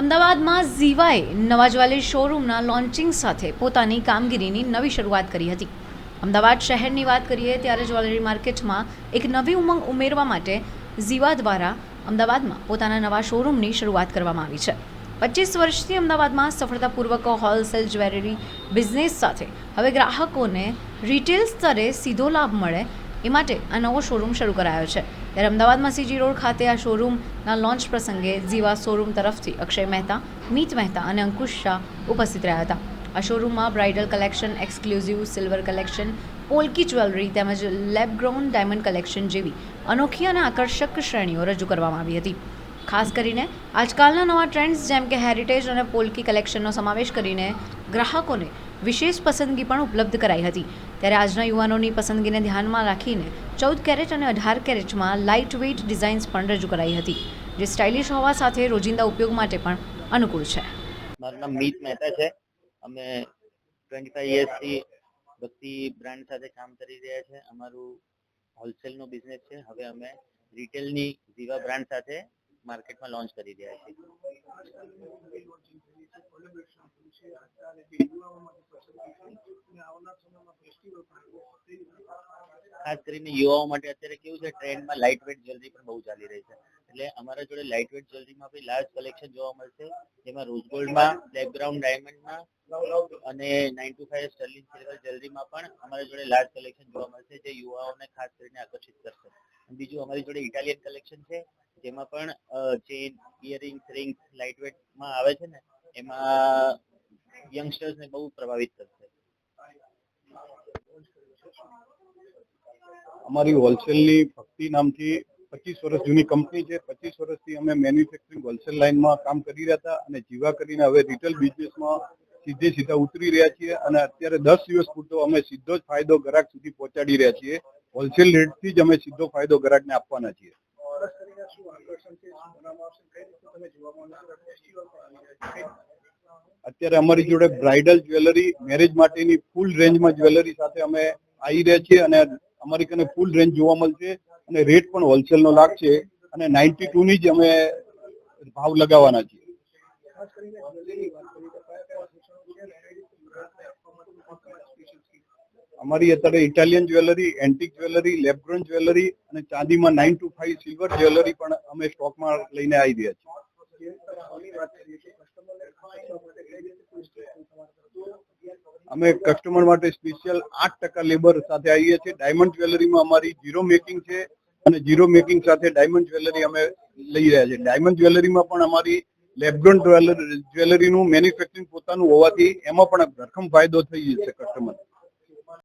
અમદાવાદમાં ઝીવાએ નવા jewellery શોરૂમના launching સાથે પોતાની કામગીરીની નવી શરૂઆત કરી હતી. અમદાવાદ શહેરની વાત કરીએ ત્યારે જ્વેલરી માર્કેટમાં એક નવી ઉમંગ ઉમેરવા માટે ઝીવા દ્વારા અમદાવાદમાં પોતાના નવા શોરૂમની શરૂઆત કરવામાં આવી છે. પચીસ વર્ષથી અમદાવાદમાં સફળતાપૂર્વક હોલસેલ જ્વેલરી બિઝનેસ સાથે હવે ગ્રાહકોને રિટેલ સ્તરે સીધો લાભ મળે એ માટે આ નવો શોરૂમ શરૂ કરાયો છે. ત્યારે અમદાવાદમાં સીજી રોડ ખાતે આ શોરૂમના લોન્ચ પ્રસંગે ઝીવા શોરૂમ તરફથી અક્ષય મહેતા, મીત મહેતા અને અંકુશ શાહ ઉપસ્થિત રહ્યા હતા. આ શોરૂમમાં bridal collection, exclusive, silver collection, polki jewellery તેમજ લેબગ્રાઉન્ડ ડાયમંડ કલેક્શન જેવી અનોખી અને આકર્ષક શ્રેણીઓ રજૂ કરવામાં આવી હતી. ખાસ કરીને આજકાલના નવા ટ્રેન્ડ્સ જેમ કે હેરિટેજ અને પોલકી કલેક્શનનો સમાવેશ કરીને ગ્રાહકોને વિશેષ પસંદગી પણ ઉપલબ્ધ કરાઈ હતી. ત્યારે આજના યુવાનોની પસંદગીને ધ્યાનમાં રાખીને ચૌદ કેરેટ અને અઢાર કેરેટમાં લાઇટ વેઇટ ડિઝાઇન્સ પણ રજૂ કરાઈ હતી, જે સ્ટાઇલિશ હોવા સાથે રોજિંદા ઉપયોગ માટે પણ અનુકૂળ છે. મારું નામ મીત મહેતા છે. અમે ટ્વેન્ટી ફાઈવ યર્સથી ભક્તિ બ્રાન્ડ સાથે કામ કરી રહ્યા છે. અમારું હોલસેલનો બિઝનેસ છે. હવે અમે રિટેલની જીવા બ્રાન્ડ સાથે માર્કેટમાં લોન્ચ કરી રહ્યા છીએ ખાસ કરીને યુવાઓ માટે અત્યારે કેવું છે, ટ્રેન્ડમાં લાઇટ વેટ જ્વેલરી પણ બહુ ચાલી રહી છે. એટલે અમારા જોડે લાઇટ વેટ જ્વેલરીમાં બી લાર્જ કલેક્શન જોવા મળશે, જેમાં રોઝ ગોલ્ડમાં બેકગ્રાઉન્ડ ડાયમંડમાં અને nine two five sterling silver જ્વેલરીમાં પણ અમારા જોડે લાર્જ કલેક્શન જોવા મળશે, જે યુવાઓને ખાસ કરીને આકર્ષિત કરશે. બીજું અમારી જોડે ઇટાલિયન કલેક્શન છે જેમાં પણ ચેન ઇયરિંગ્સ રિંગ્સ લાઇટ વેટમાં આવે છે ને, એમાં યંગસ્ટર્સને બહુ પ્રભાવિત કરશે. અમારી હોલસેલની ભક્તિ નામથી પચીસ વર્ષ જૂની કંપની છે. પચીસ વર્ષથી અમે મેન્યુફેક્ચરિંગ હોલસેલ લાઇનમાં કામ કરી રહ્યા હતા અને જીવા કરીને હવે રિટેલ બિઝનેસમાં સીધે સીધા ઉતરી રહ્યા છીએ અને અત્યારે દસ દિવસ પૂરતો અમે સીધો જ ફાયદો ગ્રાહક સુધી પહોંચાડી રહ્યા છીએ. હોલસેલ રેટથી જ અમે સીધો ફાયદો ગ્રાહકને આપવાના છીએ. અત્યારે અમારી જોડે બ્રાઇડલ જ્વેલરી મેરેજ માટેની ફૂલ રેન્જમાં જ્વેલરી સાથે અમે આવી રહ્યા છીએ અને અમારી કને ફૂલ રેન્જ જોવા મળશે અને રેટ પણ હોલસેલનો લાગશે અને નાઇન્ટી ટુની જ અમે ભાવ લગાવવાના છીએ. અમારી અત્યારે Italian jewellery, antique jewellery lab grown jewellery અને ચાંદીમાં nine two five silver jewellery પણ અમે સ્ટોકમાં લઈને આવી રહ્યા છીએ. અમે કસ્ટમર માટે સ્પેશિયલ આઠ ટકા લેબર સાથે આવીએ છીએ. ડાયમંડ જ્વેલરીમાં અમારી જીરો મેકિંગ છે અને જીરો મેકિંગ સાથે ડાયમંડ જ્વેલરી અમે લઈ રહ્યા છીએ. ડાયમંડ જ્વેલરીમાં પણ અમારી લેબગ્રોન જ્વેલરીનું મેન્યુફેક્ચરિંગ પોતાનું હોવાથી એમાં પણ ધરખમ ફાયદો થઈ જશે કસ્ટમર